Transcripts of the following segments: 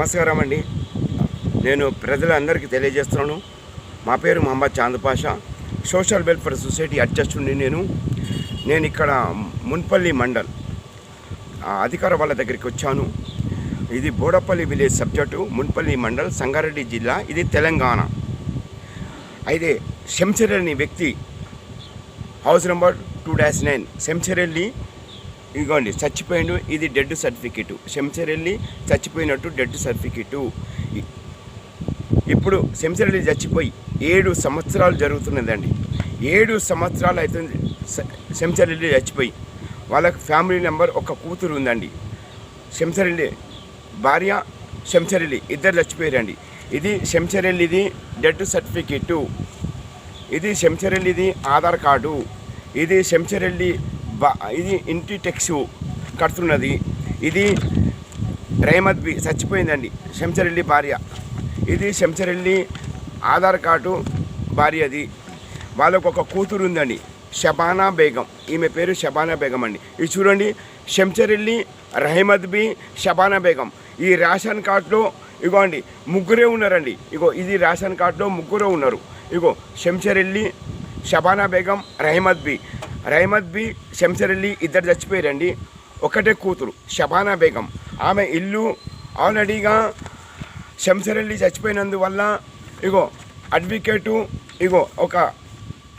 నమస్కారం అండి. నేను ప్రజలందరికీ తెలియజేస్తున్నాను. మా పేరు Mohammed Chand Pasha. Social welfare society అధ్యక్షుడిని నేను. నేను ఇక్కడ మున్పల్లి మండల్ అధికార వాళ్ళ దగ్గరికి వచ్చాను. ఇది బోడపల్లి విలేజ్ సబ్జెక్టు మున్పల్లి మండల్ సంగారెడ్డి జిల్లా ఇది తెలంగాణ. అయితే శంసరెల్లి వ్యక్తి house number two dash nine Shamsarelli ఇదిగోండి చచ్చిపోయిండు ఇది డెడ్ సర్టిఫికెట్. శంసరెల్లి చచ్చిపోయినట్టు డెడ్ సర్టిఫికెటు. ఇప్పుడు శంసరెల్లి చచ్చిపోయి ఏడు సంవత్సరాలు జరుగుతున్నదండి. ఏడు సంవత్సరాలు అవుతుంది శంసరెల్లి చచ్చిపోయి. వాళ్ళకి ఫ్యామిలీ నెంబర్ ఒక కూతురు ఉందండి. శంసరెల్లి భార్య శంసరెల్లి ఇద్దరు చచ్చిపోయారండి. ఇది శంసరెల్లిది డెడ్ సర్టిఫికెట్. ఇది శంసరెల్లిది ఆధార్ కార్డు. ఇది శంసరెల్లి ఇది ఇంటి టెక్స్ కడుతున్నది. ఇది రేమత్ బి చచ్చిపోయిందండి శంసరెల్లి భార్య. ఇది శంసరెల్లి ఆధార్ కార్డు భార్యది. వాళ్ళకు ఒక కూతురు ఉందండి షబానా బేగం. ఈమె పేరు షబానా బేగం అండి. ఇది చూడండి శంసరెల్లి రహమద్ బి షబానా బేగం. ఈ రేషన్ కార్డులో ఇగో అండి ముగ్గురే ఉన్నారండి. ఇగో ఇది రేషన్ కార్డులో ముగ్గురే ఉన్నారు. ఇగో శంసరెల్లి షబానా బేగం రహమద్ బి. రహమద్ బి శంసరెల్లి ఇద్దరు చచ్చిపోయారండి. ఒకటే కూతురు షబానా బేగం. ఆమె ఇల్లు ఆల్రెడీగా శంసరెల్లి చచ్చిపోయినందువల్ల ఇగో అడ్వకేటు ఇగో ఒక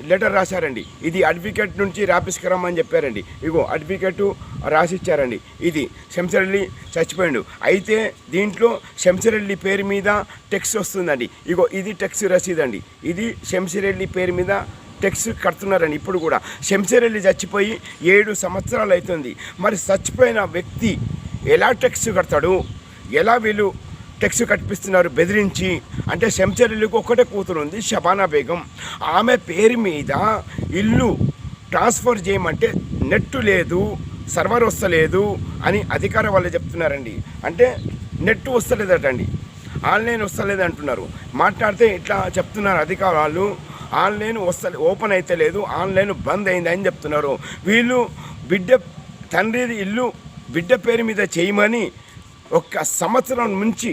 లెటర్ రాశారండి. ఇది అడ్వకేట్ నుంచి రాపిస్కరమ్మని చెప్పారండి. ఇగో అడ్వకేటు రాసిచ్చారండి. ఇది శంసరల్లి చచ్చిపోయాడు. అయితే దీంట్లో శంసరల్లి పేరు మీద టెక్స్ వస్తుందండి. ఇగో ఇది టెక్స్ రసీదండి. అండి ఇది శంసరల్లి పేరు మీద టెక్స్ కడుతున్నారండి ఇప్పుడు కూడా శంసేరెల్లి చచ్చిపోయి ఏడు సంవత్సరాలు అవుతుంది. మరి చచ్చిపోయిన వ్యక్తి ఎలా టెక్స్ కడతాడు? ఎలా వీళ్ళు టెక్స్ కట్టిస్తున్నారు బెదిరించి. అంటే శంసరెల్లికి ఒకటే కూతురు ఉంది షబానా బేగం. ఆమె పేరు మీద ఇల్లు ట్రాన్స్ఫర్ చేయమంటే నెట్ లేదు సర్వర్ వస్తలేదు అని అధికార వాళ్ళు చెప్తున్నారండి. అంటే నెట్ వస్తలేదటండి. ఆన్లైన్ వస్తలేదు అంటున్నారు మాట్లాడితే ఇట్లా చెప్తున్నారు అధికారాలు. ఆన్లైన్ వస్తలే ఓపెన్ అయితే లేదు ఆన్లైన్ బంద్ అయింది అని చెప్తున్నారు. వీళ్ళు బిడ్డ తండ్రి ఇల్లు బిడ్డ పేరు మీద చేయమని ఒక్క సంవత్సరం నుంచి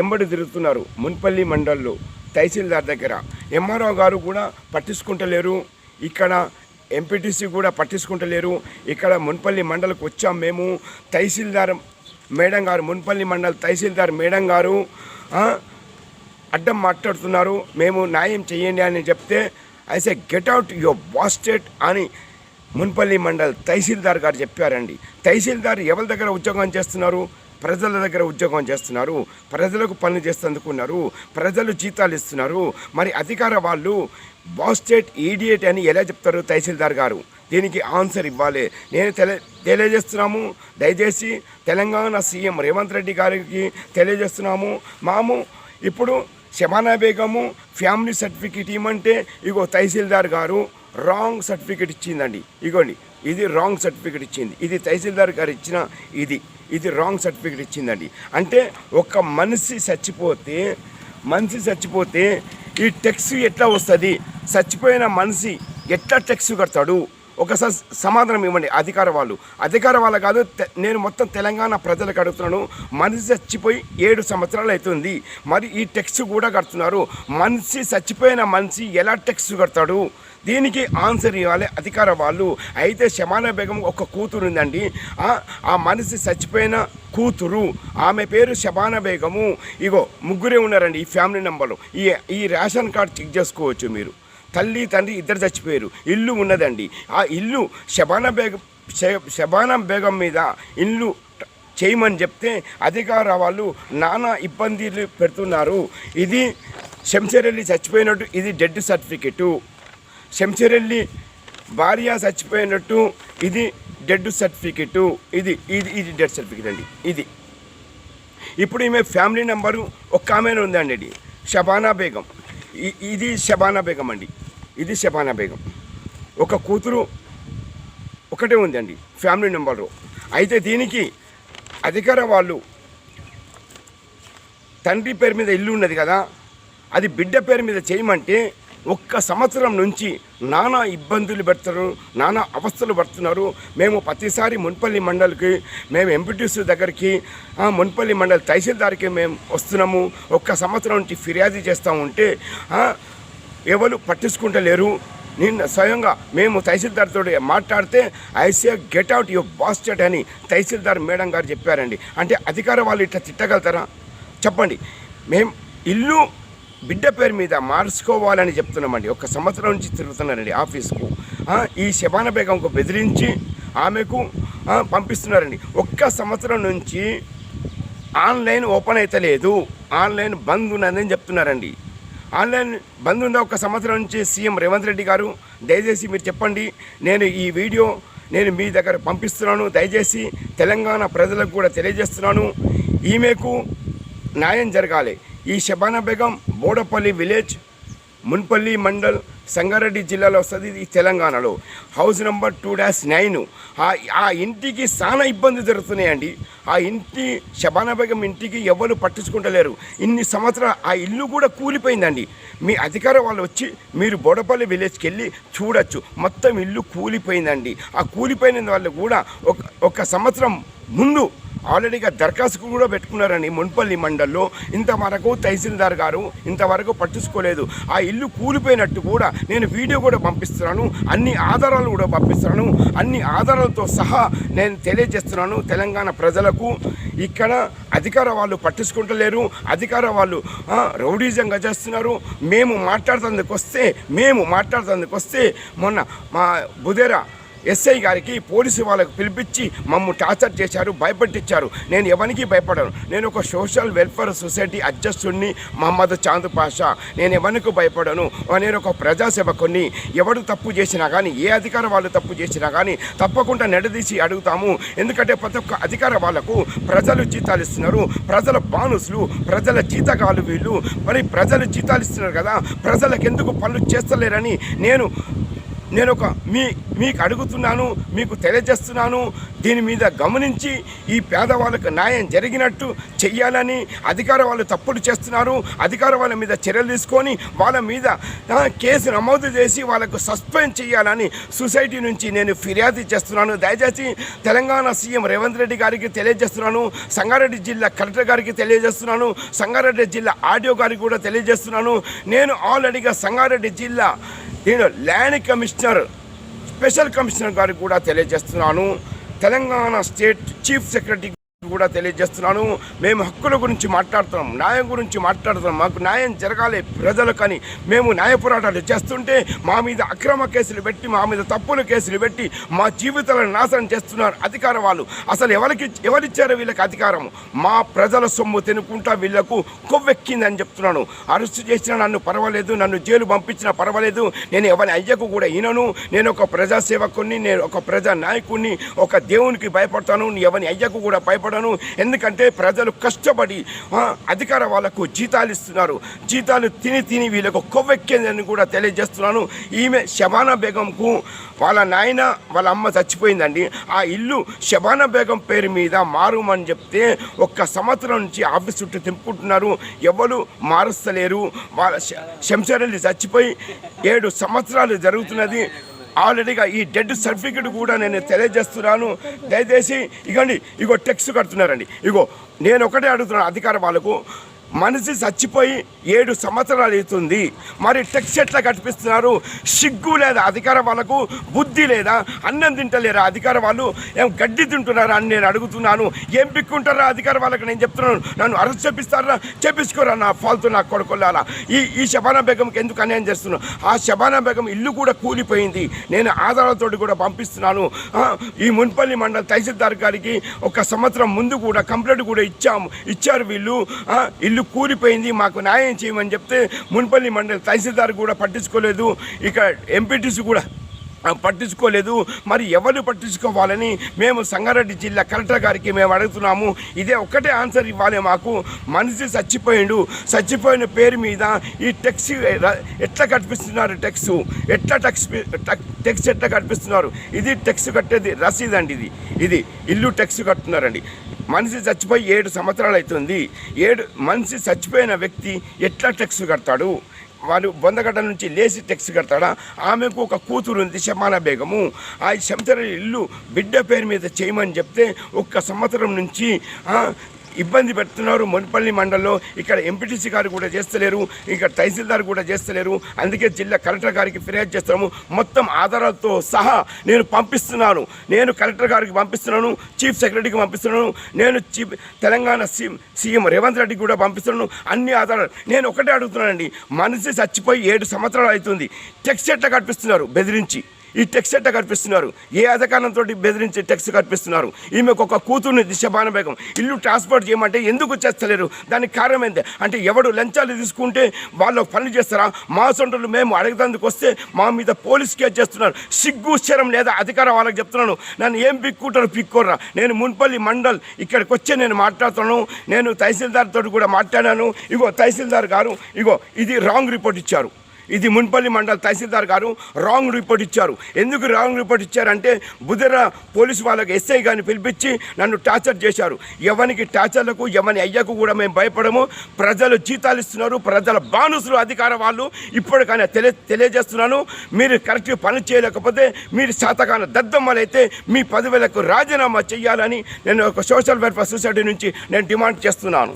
ఎంబడి తిరుగుతున్నారు మున్పల్లి మండల్లో తహసీల్దార్ దగ్గర. ఎంఆర్ఓ గారు కూడా పట్టించుకుంటలేరు. ఇక్కడ ఎంపీటీసీ కూడా పట్టించుకుంటలేరు. ఇక్కడ మున్పల్లి మండలకు వచ్చాం మేము. తహసీల్దార్ మేడం గారు మున్పల్లి మండల్ తహసీల్దార్ మేడం గారు అడ్డం మాట్లాడుతున్నారు. మేము న్యాయం చేయండి అని చెప్తే ఐసే గెట్ అవుట్ యువర్ బాస్టెట్ అని మున్పల్లి మండల్ తహసీల్దార్ గారు చెప్పారండి. తహసీల్దార్ ఎవరి దగ్గర ఉద్యోగం చేస్తున్నారు? ప్రజల దగ్గర ఉద్యోగం చేస్తున్నారు. ప్రజలకు పనులు చేస్తేందుకున్నారు ప్రజలు జీతాలు ఇస్తున్నారు. మరి అధికార వాళ్ళు బాస్టేట్ ఈడియట్ అని ఎలా చెప్తారు తహసీల్దార్ గారు? దీనికి ఆన్సర్ ఇవ్వాలి. నేను తెలి తెలియజేస్తున్నాము. దయచేసి తెలంగాణ సీఎం రేవంత్ రెడ్డి గారికి తెలియజేస్తున్నాము. మాము ఇప్పుడు శమానా బేగము ఫ్యామిలీ సర్టిఫికేట్ ఇవ్వమంటే ఇగో తహసీల్దార్ గారు రాంగ్ సర్టిఫికేట్ ఇచ్చిందండి. ఇగోండి ఇది రాంగ్ సర్టిఫికేట్ ఇచ్చింది. ఇది తహసీల్దార్ గారు ఇచ్చిన ఇది ఇది రాంగ్ సర్టిఫికేట్ ఇచ్చిందండి. అంటే ఒక మనిషి చచ్చిపోతే మనిషి చచ్చిపోతే ఈ టెక్స్ ఎట్లా వస్తుంది? చచ్చిపోయిన మనిషి ఎట్లా టెక్స్ కడతాడు? ఒకసారి సమాధానం ఇవ్వండి అధికార వాళ్ళు. అధికార వాళ్ళు కాదు నేను మొత్తం తెలంగాణ ప్రజలకు అడుగుతున్నాను. మనిషి చచ్చిపోయి ఏడు సంవత్సరాలు అవుతుంది. మరి ఈ టెక్స్ట్ కూడా కడుతున్నారు. మనిషి చచ్చిపోయిన మనిషి ఎలా టెక్స్ట్ కడతాడు? దీనికి ఆన్సర్ ఇవ్వాలి అధికార వాళ్ళు. అయితే శమాన బేగం ఒక కూతురు ఉందండి. ఆ- ఆ మనిషి చచ్చిపోయిన కూతురు. ఆమె పేరు శబానా బేగము. ఇగో ముగ్గురే ఉన్నారండి ఈ ఫ్యామిలీ నెంబర్లో. ఈ ఈ రేషన్ కార్డ్ చెక్ చేసుకోవచ్చు మీరు. తల్లి తండ్రి ఇద్దరు చచ్చిపోయారు. ఇల్లు ఉన్నదండి. ఆ ఇల్లు శబానా బేగం శబానా బేగం మీద ఇల్లు చేయమని చెప్తే అధికార వాళ్ళు నానా ఇబ్బందులు పెడుతున్నారు. ఇది శంసరెల్లి చచ్చిపోయినట్టు ఇది డెడ్ సర్టిఫికెట్ శంసరెల్లి భార్య చచ్చిపోయినట్టు ఇది డెడ్ సర్టిఫికెట్ ఇది ఇది ఇది డెడ్ సర్టిఫికెట్ అండి. ఇది. ఇప్పుడు ఈమె ఫ్యామిలీ నెంబరు ఒక్క ఆమె ఉందండి ఇది. షబానా బేగం. ఇది షబానా బేగం అండి. ఇది షబానా బేగం. ఒక కూతురు ఒకటే ఉందండి ఫ్యామిలీ నెంబరు అయితే దీనికి అధికార వాళ్ళు తండ్రి పేరు మీద ఇల్లు ఉన్నది కదా అది బిడ్డ పేరు మీద చేయమంటే ఒక్క సంవత్సరం నుంచి నానా ఇబ్బందులు పెడతారు నానా అవస్థలు పడుతున్నారు. మేము ప్రతిసారి మున్పల్లి మండలికి మేము ఎంపీటీసీ దగ్గరికి మున్పల్లి మండలి తహసీల్దార్కి మేము వస్తున్నాము. ఒక్క సంవత్సరం నుంచి ఫిర్యాదు చేస్తూ ఉంటే ఎవరు పట్టించుకుంటలేరు. నిన్న స్వయంగా మేము తహసీల్దార్తో మాట్లాడితే ఐసీఐ గెట్ అవుట్ యువర్ బాస్టెడ్ అని తహసీల్దార్ మేడం గారు చెప్పారండి. అంటే అధికార వాళ్ళు ఇట్లా తిట్టగలుగుతారా? చెప్పండి. మేము ఇల్లు బిడ్డ పేరు మీద మార్చుకోవాలని చెప్తున్నామండి. ఒక సంవత్సరం నుంచి తిరుగుతున్నారండి ఆఫీస్కు. ఈ శబాన బేగంకు బెదిరించి ఆమెకు పంపిస్తున్నారండి. ఒక్క సంవత్సరం నుంచి ఆన్లైన్ ఓపెన్ అయితే లేదు ఆన్లైన్ బంద్ ఉన్నదని చెప్తున్నారండి. ఆన్లైన్ బంద్ ఉందా ఒక సంవత్సరం నుంచి సీఎం రేవంత్ రెడ్డి గారు? దయచేసి మీరు చెప్పండి. నేను ఈ వీడియో నేను మీ దగ్గర పంపిస్తున్నాను. దయచేసి తెలంగాణ ప్రజలకు కూడా తెలియజేస్తున్నాను. ఈమెకు న్యాయం జరగాలి. ఈ శబానా బేగం బోడపల్లి విలేజ్ మున్పల్లి మండల్ సంగారెడ్డి జిల్లాలో వస్తుంది ఇది తెలంగాణలో. House number two dash nine. ఆ ఇంటికి చాలా ఇబ్బంది జరుగుతున్నాయండి. ఆ ఇంటి శబానా బేగం ఇంటికి ఎవరు పట్టించుకుంటలేరు. ఇన్ని సంవత్సరాలు ఆ ఇల్లు కూడా కూలిపోయిందండి. మీ అధికార వాళ్ళు వచ్చి మీరు బోడపల్లి విలేజ్కి వెళ్ళి చూడొచ్చు. మొత్తం ఇల్లు కూలిపోయిందండి. ఆ కూలిపోయిన వాళ్ళు కూడా ఒక ఒక సంవత్సరం ముందు ఆల్రెడీగా దరఖాస్తు కూడా పెట్టుకున్నారని మున్పల్లి మండల్లో ఇంతవరకు తహసీల్దార్ గారు ఇంతవరకు పట్టించుకోలేదు. ఆ ఇల్లు కూలిపోయినట్టు కూడా నేను వీడియో కూడా పంపిస్తున్నాను. అన్ని ఆధారాలు కూడా పంపిస్తున్నాను. అన్ని ఆధారాలతో సహా నేను తెలియజేస్తున్నాను తెలంగాణ ప్రజలకు. ఇక్కడ అధికార వాళ్ళు పట్టించుకుంటలేరు. అధికార వాళ్ళు రౌడీజంగా చేస్తున్నారు. మేము మాట్లాడుతందుకు వస్తే మేము మాట్లాడుతందుకు వస్తే మొన్న మా బుధేరా ఎస్ఐ గారికి పోలీసు వాళ్ళకు పిలిపించి మమ్ము టార్చర్ చేశారు భయపెట్టించారు. నేను ఎవరికి భయపడను. నేను ఒక సోషల్ వెల్ఫేర్ సొసైటీ అధ్యక్షుడిని మహమ్మద్ చాంద్ పాషా. నేను ఎవరికి భయపడను. నేను ఒక ప్రజాసేవకుని ఎవడు తప్పు చేసినా కానీ ఏ అధికార వాళ్ళు తప్పు చేసినా కానీ తప్పకుండా నిడదీసి అడుగుతాము. ఎందుకంటే ప్రతి ఒక్క అధికార వాళ్ళకు ప్రజలు జీతాలు ఇస్తున్నారు. ప్రజల బానుసులు ప్రజల జీతగాలు వీళ్ళు. మరి ప్రజలు జీతాలు ఇస్తున్నారు కదా. ప్రజలకు ఎందుకు పనులు చేస్తలేరని నేను నేను ఒక మీ మీకు అడుగుతున్నాను మీకు తెలియజేస్తున్నాను దీని మీద గమనించి ఈ పేదవాళ్ళకు న్యాయం జరిగినట్టు చెయ్యాలని అధికార వాళ్ళు తప్పుడు చేస్తున్నారు అధికార వాళ్ళ మీద చర్యలు తీసుకొని వాళ్ళ మీద కేసు నమోదు చేసి వాళ్ళకు సస్పెండ్ చేయాలని సొసైటీ నుంచి నేను ఫిర్యాదు చేస్తున్నాను. దయచేసి తెలంగాణ సీఎం రేవంత్ రెడ్డి గారికి తెలియజేస్తున్నాను సంగారెడ్డి జిల్లా కలెక్టర్ గారికి తెలియజేస్తున్నాను సంగారెడ్డి జిల్లా ఆడియో గారికి కూడా తెలియజేస్తున్నాను. నేను ఆల్రెడీగా సంగారెడ్డి జిల్లా నేను ల్యాండ్ కమిషనర్ స్పెషల్ కమిషనర్ గారికి కూడా తెలియజేస్తున్నాను. తెలంగాణ స్టేట్ చీఫ్ సెక్రటరీ కూడా తెలియజేస్తున్నాను. మేము హక్కుల గురించి మాట్లాడుతున్నాం న్యాయం గురించి మాట్లాడుతున్నాం. మాకు న్యాయం జరగాలి ప్రజలకని మేము న్యాయ పోరాటాలు చేస్తుంటే మా మీద అక్రమ కేసులు పెట్టి మా మీద తప్పుల కేసులు పెట్టి మా జీవితాలను నాశనం చేస్తున్నారు అధికార వాళ్ళు. అసలు ఎవరికి ఎవరిచ్చారు వీళ్ళకి అధికారం మా ప్రజల సొమ్ము తినుకుంటా వీళ్ళకు కొవ్వెక్కిందని చెప్తున్నాను. అరెస్టు చేసినా నన్ను పర్వాలేదు నన్ను జైలు పంపించినా పర్వాలేదు. నేను ఎవరి అయ్యకు కూడా ఈనను. నేను ఒక ప్రజాసేవకుని నేను ఒక ప్రజా నాయకుడిని ఒక దేవునికి భయపడతాను. ఎవరి అయ్యకు కూడా కూడాను ఎందుకంటే ప్రజలు కష్టపడి అధికార వాళ్ళకు జీతాలు ఇస్తున్నారు. జీతాలు తిని తిని వీళ్ళకు కొవ్వెక్కిందని కూడా తెలియజేస్తున్నాను. ఈమె శబానా బేగంకు వాళ్ళ నాయన వాళ్ళ అమ్మ చచ్చిపోయిందండి. ఆ ఇల్లు శబానా బేగం పేరు మీద మారుమని చెప్తే ఒక్క సంవత్సరం నుంచి ఆఫీస్ చుట్టూ తింపుకుంటున్నారు. ఎవరు మారుస్తలేరు. వాళ్ళ శ- శంషారెడ్డి చచ్చిపోయి ఏడు సంవత్సరాలు జరుగుతున్నది. ఆల్రెడీగా ఈ డెడ్ సర్టిఫికెట్ కూడా నేను తెలియజేస్తున్నాను. దయచేసి ఇగండి ఇగో టెక్స్ట్ కడుతున్నారండి. ఇగో నేను ఒకటే అడుగుతున్నాను అధికార వాళ్ళకు. మనిషి చచ్చిపోయి ఏడు సంవత్సరాలు అవుతుంది. మరి టెక్స్ట్ ఎట్లా కట్టిస్తున్నారు సిగ్గు లేదా అధికార వాళ్ళకు? బుద్ధి లేదా? అన్నం తింటలేరా అధికార వాళ్ళు? ఏం గడ్డి తింటున్నారా అని నేను అడుగుతున్నాను. ఏం పిక్కుంటారా అధికార వాళ్ళకి? నేను చెప్తున్నాను. నన్ను అరెస్ట్ చేపిస్తారా? చేపించుకోరా నా ఫాల్తు నా కొడుకులారా ఈ ఈ శబానా బేగంకి ఎందుకు అన్యాయం చేస్తున్నాను ఆ శబానా బేగం ఇల్లు కూడా కూలిపోయింది. నేను ఆధారాలతోటి కూడా పంపిస్తున్నాను. ఈ మున్పల్లి మండల తహసీల్దార్ గారికి ఒక సంవత్సరం ముందు కూడా కంప్లైంట్ కూడా ఇచ్చాము. ఇచ్చారు వీళ్ళు. ఇల్లు ఇల్లు కూలిపోయింది మాకు న్యాయం చేయమని చెప్తే మున్పల్లి మండలి తహసీల్దార్ కూడా పట్టించుకోలేదు ఇక ఎంపీటీసీ కూడా పట్టించుకోలేదు. మరి ఎవరు పట్టించుకోవాలని మేము సంగారెడ్డి జిల్లా కలెక్టర్ గారికి మేము అడుగుతున్నాము. ఇదే ఒక్కటే ఆన్సర్ ఇవ్వాలి మాకు. మనిషి చచ్చిపోయిండు. చచ్చిపోయిన పేరు మీద ఈ టెక్స్ ఎట్లా కట్టిస్తున్నారు టెక్స్ ఎట్లా టెక్స్ టెక్స్ ఎట్లా కట్టిస్తున్నారు ఇది టెక్స్ కట్టేది రసీదండి అండి ఇది. ఇది ఇల్లు టెక్స్ కట్టున్నారండి మనిషి చచ్చిపోయి ఏడు సంవత్సరాలు అవుతుంది. ఏడు మనిషి చచ్చిపోయిన వ్యక్తి ఎట్లా టెక్స్ కడతాడు? వాడు బొందగడ్డ నుంచి లేచి టెక్స్ కడతాడా? ఆమెకు ఒక కూతురు ఉంది శమానా బేగము. ఆ శంసర ఇల్లు బిడ్డ పేరు మీద చేయమని చెప్తే ఒక్క సంవత్సరం నుంచి ఇబ్బంది పెడుతున్నారు. మున్పల్లి మండలంలో ఇక్కడ ఎంపీటీసీ గారు కూడా చేస్తలేరు ఇక్కడ తహసీల్దార్ కూడా చేస్తలేరు. అందుకే జిల్లా కలెక్టర్ గారికి ఫిర్యాదు చేస్తాము మొత్తం ఆధారాలతో సహా నేను పంపిస్తున్నాను. నేను కలెక్టర్ గారికి పంపిస్తున్నాను చీఫ్ సెక్రటరీకి పంపిస్తున్నాను నేను chief Telangana CM CM Revanth రెడ్డికి కూడా పంపిస్తున్నాను. అన్ని ఆధారాలు. నేను ఒకటే అడుగుతున్నానండి. మనిషి చచ్చిపోయి ఏడు సంవత్సరాలు అవుతుంది. చెక్ ఎట్లా కనిపిస్తున్నారు బెదిరించి. ఈ టెక్స్ ఎట్ట కనిపిస్తున్నారు. ఏ అధికారంతో బెదిరించి టెక్స్ కట్టిస్తున్నారు ఈమెకు ఒక కూతుర్ని దిశబాన బేగం ఇల్లు ట్రాన్స్పోర్ట్ చేయమంటే ఎందుకు చేస్తలేరు? దానికి కారణం ఏంది? అంటే ఎవడు లంచాలు తీసుకుంటే వాళ్ళు పనులు చేస్తారా? మా సొంటలు మేము అడగడానికి వస్తే మా మీద పోలీస్ కేసు చేస్తున్నారు. సిగ్గు శరం లేదా అధికారం వాళ్ళకి చెప్తున్నాను. నన్ను ఏం పిక్కుంటారు పిక్కోర్రా. నేను మున్పల్లి మండల్ ఇక్కడికి వచ్చి నేను మాట్లాడుతున్నాను. నేను తహసీల్దార్ తోటి కూడా మాట్లాడాను. ఇగో తహసీల్దార్ గారు ఇగో ఇది రాంగ్ రిపోర్ట్ ఇచ్చారు. ఇది మున్పల్లి మండల తహసీల్దార్ గారు రాంగ్ రిపోర్ట్ ఇచ్చారు. ఎందుకు రాంగ్ రిపోర్ట్ ఇచ్చారంటే బుధర పోలీసు వాళ్ళకి ఎస్ఐ గారిని పిలిపించి నన్ను టార్చర్ చేశారు. ఎవరికి టార్చర్లకు ఎవరి అయ్యకు కూడా మేము భయపడము. ప్రజలు జీతాలు ఇస్తున్నారు ప్రజల బానుసులు అధికార వాళ్ళు ఇప్పటికైనా తెలియ తెలియజేస్తున్నాను. మీరు కరెక్ట్గా పని చేయలేకపోతే మీరు శాతకాన దద్దమ్మలైతే మీ పదవులకు రాజీనామా చేయాలని నేను ఒక సోషల్ వెల్ఫేర్ సొసైటీ నుంచి నేను డిమాండ్ చేస్తున్నాను.